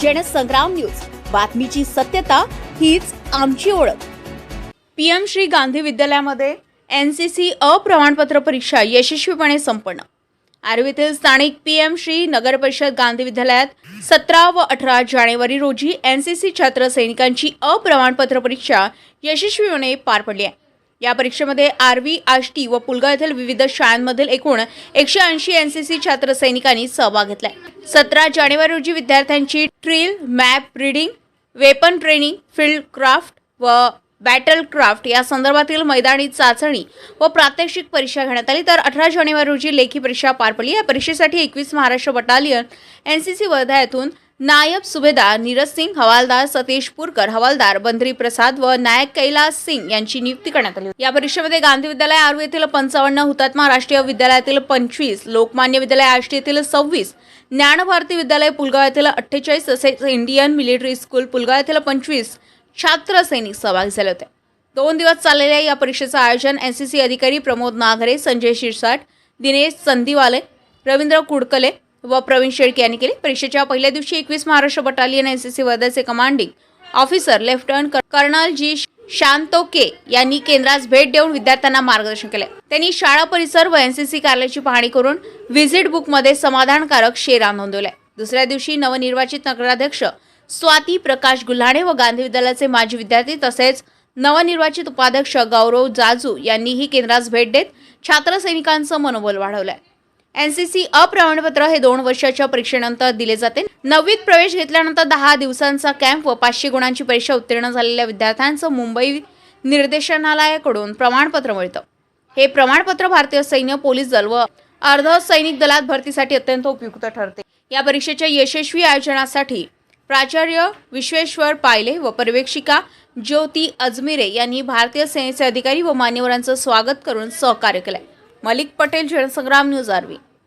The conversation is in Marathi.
जनसंग्राम न्यूज. बातमीची सत्यता हीच आमची ओळख. पीएम श्री गांधी विद्यालयामध्ये एन सी सी अप्रमाणपत्र परीक्षा यशस्वीपणे संपन्न. आर्वीतील स्थानिक पीएम श्री नगर परिषद गांधी विद्यालयात सतरा व अठरा जानेवारी रोजी एन सी सी छात्र सैनिकांची अप्रमाणपत्र परीक्षा यशस्वीपणे पार पडली आहे. या परीक्षेमध्ये आर्वी आष्टी व पुलगाव येथील विविध शाळांमधील एकूण एकशे ऐंशी एन सी सी छात्र सैनिकांनी सहभाग घेतला सतरा जानेवारी रोजी विद्यार्थ्यांची drill map reading weapon training field craft व बॅटल क्राफ्ट या संदर्भातील मैदानी चाचणी व प्रात्यक्षिक परीक्षा घेण्यात आली. तर अठरा जानेवारी रोजी लेखी परीक्षा पार पडली. या परीक्षेसाठी एकवीस Maharashtra battalion N C C Wardha येथून नायब सुभेदार नीरज सिंग हवालदार सतीश पुरकर हवालदार बंद्री प्रसाद व नायक कैलास सिंग यांची नियुक्ती करण्यात आली या परीक्षेमध्ये गांधी विद्यालय आर्वी येथील पंचावन्न हुतात्मा राष्ट्रीय विद्यालयातील पंचवीस लोकमान्य विद्यालय आष्टी येथील सव्वीस ज्ञानभारती विद्यालय पुलगाव येथील अठ्ठेचाळीस तसेच इंडियन मिलिटरी स्कूल पुलगाव येथील पंचवीस छात्र सैनिक सहभागी झाले होते. दोन दिवस चाललेल्या या परीक्षेचं आयोजन एन सी सी अधिकारी प्रमोद नागरे संजय शिरसाट दिनेश संधीवाले रवींद्र कुडकले व प्रवीण शेळके यांनी केले. परीक्षेच्या पहिल्या दिवशी एकवीस Maharashtra battalion N C C वर्ध्याचे commanding officer lieutenant colonel G Shantoke यांनी केंद्रास भेट देऊन विद्यार्थ्यांना मार्गदर्शन केले. त्यांनी शाळा परिसर व एनसीसी कार्यालयाची पाहणी करून व्हिजिट बुकमध्ये समाधानकारक शेरा नोंदवले. दुसऱ्या दिवशी नवनिर्वाचित नगराध्यक्ष स्वाती प्रकाश गुल्हाणे व गांधी विद्यालयाचे माजी विद्यार्थी तसेच नवनिर्वाचित उपाध्यक्ष गौरव जाजू यांनीही केंद्रास भेट देत छात्रसैनिकांचं मनोबल वाढवलंय. एनसीसी अप्रमाणपत्र हे दोन वर्षाच्या परीक्षेनंतर दिले जाते. नववीत प्रवेश घेतल्यानंतर दहा दिवसांचा कॅम्प व पाचशे गुणांची परीक्षा उत्तीर्ण झालेल्या विद्यार्थ्यांचं मुंबई निर्देशनालयाकडून प्रमाणपत्र मिळतं. हे प्रमाणपत्र भारतीय सैन्य पोलीस दल व अर्ध सैनिक दलात भरतीसाठी अत्यंत उपयुक्त ठरते. या परीक्षेच्या यशस्वी आयोजनासाठी प्राचार्य विश्वेश्वर पायले व पर्यवेक्षिका ज्योती अजमिरे यांनी भारतीय सेनेचे अधिकारी व मान्यवरांचं स्वागत करून सहकार्य केलंय. Malik Patel Jansangram news RV.